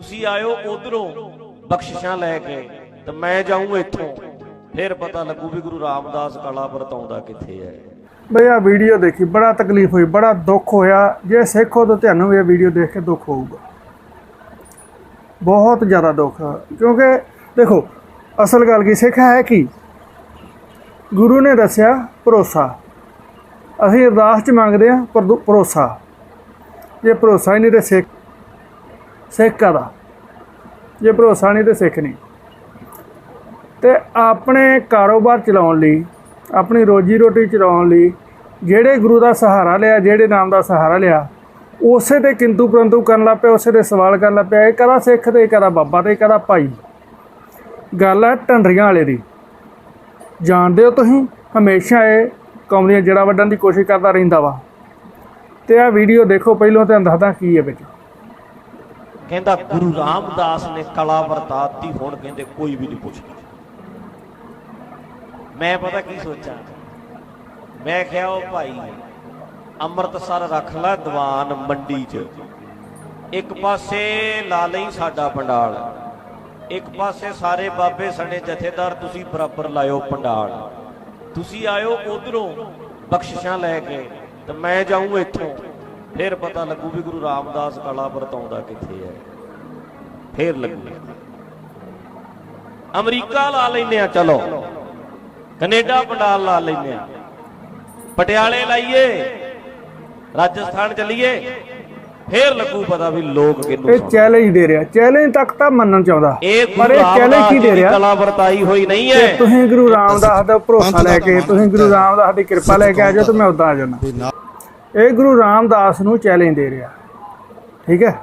ਤੁਸੀਂ ਆਇਓ ਉਧਰੋਂ ਬਖਸ਼ਿਸ਼ਾਂ ਲੈ ਕੇ ਤੇ ਮੈਂ ਜਾਊਂ ਇੱਥੋਂ। ਫਿਰ ਪਤਾ ਲੱਗੂ ਵੀ ਗੁਰੂ ਰਾਮਦਾਸ ਕਲਾ ਵਰਤਾਉਂਦਾ ਕਿੱਥੇ ਹੈ। ਬਈ ਆ ਵੀਡੀਓ ਦੇਖੀ, ਬੜਾ ਤਕਲੀਫ ਹੋਈ, ਬੜਾ ਦੁੱਖ ਹੋਇਆ। ਜੇ ਸਿੱਖ ਹੋ ਤਾਂ ਤੁਹਾਨੂੰ ਵੀ ਇਹ ਵੀਡੀਓ ਦੇਖ ਕੇ ਦੁੱਖ ਹੋਊਗਾ। ਬਹੁਤ ਜ਼ਿਆਦਾ ਦੁੱਖ ਕਿਉਂਕਿ ਦੇਖੋ, ਅਸਲ ਗੱਲ ਕੀ, ਸਿੱਖ ਹੈ ਕੀ? ਗੁਰੂ ਨੇ ਦੱਸਿਆ, ਭਰੋਸਾ। ਅਸੀਂ ਅਰਦਾਸ ਚ ਮੰਗਦੇ ਆ ਭਰੋਸਾ। ਜੇ ਭਰੋਸਾ ਹੀ ਨਹੀਂ ਤੇ ਸਿੱਖ ਸਿੱਖ ਕਾਹਦਾ ਜੇ ਭਰੋਸਾ ਨਹੀਂ ਤੇ ਸਿੱਖ ਨਹੀਂ। ਤੇ ਆਪਣੇ ਕਾਰੋਬਾਰ ਚਲਾਉਣ ਲਈ, ਆਪਣੀ ਰੋਜੀ ਰੋਟੀ ਚਲਾਉਣ ਲਈ, ਜਿਹੜੇ ਗੁਰੂ ਦਾ ਸਹਾਰਾ ਲਿਆ, ਜਿਹੜੇ ਨਾਮ ਦਾ ਸਹਾਰਾ ਲਿਆ, ਉਸੇ ਤੇ ਕਿੰਤੂ ਪਰੰਤੂ ਕਰਨ ਲੱਗ ਪਿਆ, ਉਸੇ ਦੇ ਸਵਾਲ ਕਰਨ ਲੱਗ ਪਿਆ, ਇਹ ਕਦਾ ਸਿੱਖ ਤੇ, ਇਹ ਕਦਾ ਬਾਬਾ ਤੇ, ਇਹ ਕਦਾ ਭਾਈ? ਗੱਲ ਹੈ ਟੰਡਰੀਆਂ ਵਾਲੇ ਦੀ। ਜਾਣਦੇ ਹੋ ਤੁਸੀਂ, ਹਮੇਸ਼ਾ ਇਹ ਕੌਮ ਦੀਆਂ ਜੜਾ ਵੱਢਣ ਦੀ ਕੋਸ਼ਿਸ਼ ਕਰਦਾ ਰਹਿੰਦਾ ਵਾ। ਤੇ ਆ ਵੀਡੀਓ ਦੇਖੋ, ਪਹਿਲਾਂ ਤੇ ਦੱਸਦਾ ਕੀ ਹੈ ਵਿੱਚ? ਕਹਿੰਦਾ ਗੁਰੂ ਰਾਮਦਾਸ ਨੇ ਕਲਾ ਵਰਤਾਤੀ ਹੁਣ ਕਹਿੰਦੇ ਕੋਈ ਵੀ ਨਹੀਂ ਪੁੱਛਦਾ। ਮੈਂ ਪਤਾ ਕੀ ਸੋਚਾਂ? ਮੈਂ ਕਿਹਾ, ਉਹ ਭਾਈ, ਅੰਮ੍ਰਿਤਸਰ ਰੱਖ ਲੈ ਦੀਵਾਨ ਮੰਡੀ 'ਚ। ਇੱਕ ਪਾਸੇ ਲਾ ਲਈ ਸਾਡਾ ਪੰਡਾਲ, ਇੱਕ ਪਾਸੇ ਸਾਰੇ ਬਾਬੇ ਸਣੇ ਜਥੇਦਾਰ ਤੁਸੀਂ ਬਰਾਬਰ ਲਾਇਓ ਪੰਡਾਲ। ਤੁਸੀਂ ਆਇਓ ਉਧਰੋਂ ਬਖਸ਼ਿਸ਼ਾਂ ਲੈ ਕੇ ਤੇ ਮੈਂ ਜਾਊਂ ਇੱਥੋਂ। ਫਿਰ ਪਤਾ ਲੱਗੂ ਵੀ ਗੁਰੂ ਰਾਮਦਾਸ ਕਲਾ ਵਰਤਾਉਂਦਾ ਕਿੱਥੇ ਹੈ। ਫੇਰ ਲੱਗੂ। ਅਮਰੀਕਾ ਲਾ ਲੈਨੇ ਆ ਚਲੋ। ਕੈਨੇਡਾ ਪੰਡਾਲ ਲਾ ਲੈਨੇ ਆ ਪਟਿਆਲੇ ਲਾਈਏ। ਰਾਜਸਥਾਨ ਚੱਲੀਏ। ਫੇਰ ਲੱਗੂ ਪਤਾ ਵੀ ਲੋਕ ਕਿੰਨੂੰ ਇਹ। ਚੈਲੰਜ ਦੇ ਰਿਹਾ। ਚੈਲੰਜ ਤੱਕ ਤਾਂ ਮੰਨਣ ਚਾਹੁੰਦਾ। ਪਰ ਇਹ ਚੈਲੰਜ ਕੀ ਦੇ ਰਿਹਾ। ਕਲਾ ਵਰਤਾਈ ਹੋਈ ਨਹੀਂ ਹੈ। ਤੁਸੀਂ ਗੁਰੂ ਰਾਮਦਾਸ ਦਾ ਭਰੋਸਾ ਲੈ ਕੇ ਤੁਸੀਂ ਗੁਰੂ ਰਾਮਦਾਸ ਦੀ ਕਿਰਪਾ ਲੈ ਕੇ ਆ ਜਾਓ ਤਾਂ ਮੈਂ ਉਦਾਂ ਆ ਜਾਣਾ ਇਹ ਗੁਰੂ ਰਾਮਦਾਸ ਨੂੰ ਚੈਲੰਜ ਦੇ ਰਿਹਾ। ਠੀਕ ਹੈ?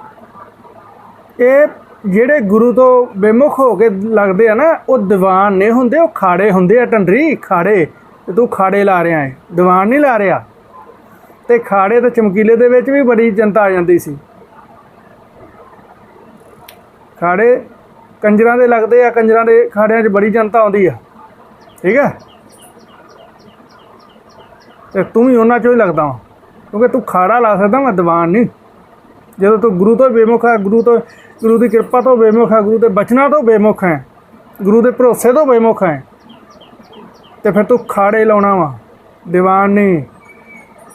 ਇਹ ਜਿਹੜੇ ਗੁਰੂ ਤੋਂ ਬੇਮੁਖ ਹੋ ਕੇ ਲੱਗਦੇ ਆ ਨਾ, ਉਹ ਦੀਵਾਨ ਨਹੀਂ ਹੁੰਦੇ, ਉਹ ਖਾੜੇ ਹੁੰਦੇ ਆ ਟੰਡਰੀ ਖਾੜੇ। ਤੇ ਤੂੰ ਖਾੜੇ ਲਾ ਰਿਹਾ ਹੈ ਦੀਵਾਨ ਨਹੀਂ ਲਾ ਰਿਹਾ। ਤੇ ਖਾੜੇ ਤੇ ਚਮਕੀਲੇ ਦੇ ਵਿੱਚ ਵੀ ਬੜੀ ਜਨਤਾ ਆ ਜਾਂਦੀ ਸੀ। ਖਾੜੇ ਕੰਜਰਾਂ ਦੇ ਲੱਗਦੇ ਆ, ਕੰਜਰਾਂ ਦੇ ਖਾੜਿਆਂ 'ਚ ਬੜੀ ਜਨਤਾ ਆਉਂਦੀ ਆ। ਠੀਕ ਹੈ? ਤੇ ਤੂੰ ਵੀ ਉਹਨਾਂ 'ਚੋਂ ਹੀ ਲੱਗਦਾ ਵਾ। ਕਿਉਂਕਿ ਤੂੰ ਖਾੜਾ ਲਾ ਸਕਦਾ, ਮੈਂ ਦੀਵਾਨ ਨਹੀਂ। ਜਦੋਂ ਤੂੰ ਗੁਰੂ ਤੋਂ ਬੇਮੁਖ ਹੈ, ਗੁਰੂ ਤੋਂ, ਗੁਰੂ ਦੀ ਕਿਰਪਾ ਤੋਂ ਬੇਮੁਖ ਹੈ, ਗੁਰੂ ਦੇ ਬਚਨਾਂ ਤੋਂ ਬੇਮੁਖ ਹੈ, ਗੁਰੂ ਦੇ ਭਰੋਸੇ ਤੋਂ ਬੇਮੁਖ ਹੈ, ਤੇ ਫਿਰ ਤੂੰ ਖਾੜੇ ਲਾਉਣਾ ਵਾ, ਦੀਵਾਨ ਨਹੀਂ।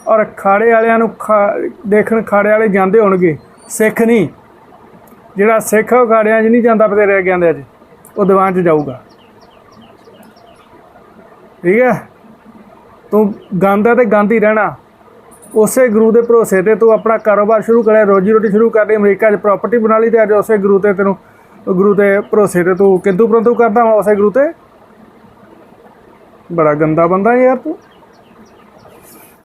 ਔਰ ਖਾੜੇ ਵਾਲਿਆਂ ਨੂੰ ਖਾ- ਦੇਖਣ ਖਾੜੇ ਵਾਲੇ ਜਾਂਦੇ ਹੋਣਗੇ, ਸਿੱਖ ਨਹੀਂ। ਜਿਹੜਾ ਸਿੱਖ ਉਹ ਖਾੜਿਆਂ 'ਚ ਨਹੀਂ ਜਾਂਦਾ ਪਤੇ ਰਹਿ ਗਿਆ ਅੱਜ ਉਹ ਦੀਵਾਨ 'ਚ ਜਾਊਗਾ। ਠੀਕ ਹੈ? ਤੂੰ ਗਾਂਦਾ ਤੇ ਗਾਂਦੀ ਰਹਿਣਾ। ਉਸੇ ਗੁਰੂ ਦੇ ਭਰੋਸੇ ਤੇ ਤੂੰ ਆਪਣਾ ਕਾਰੋਬਾਰ ਸ਼ੁਰੂ ਕਰਿਆ, ਰੋਜੀ ਰੋਟੀ ਸ਼ੁਰੂ ਕਰ ਲਈ, ਅਮਰੀਕਾ 'ਚ ਪ੍ਰਾਪਰਟੀ ਬਣਾ ਲਈ ਤੇ ਅੱਜ ਉਸੇ ਗੁਰੂ ਤੇ ਤੈਨੂੰ, ਗੁਰੂ ਦੇ ਭਰੋਸੇ ਤੇ ਤੂੰ ਕਿੰਦੂ ਪਰੰਤੂ ਕਰਦਾ ਵਾ ਉਸੇ ਗੁਰੂ ਤੇ? ਬੜਾ ਗੰਦਾ ਬੰਦਾ ਯਾਰ ਤੂੰ।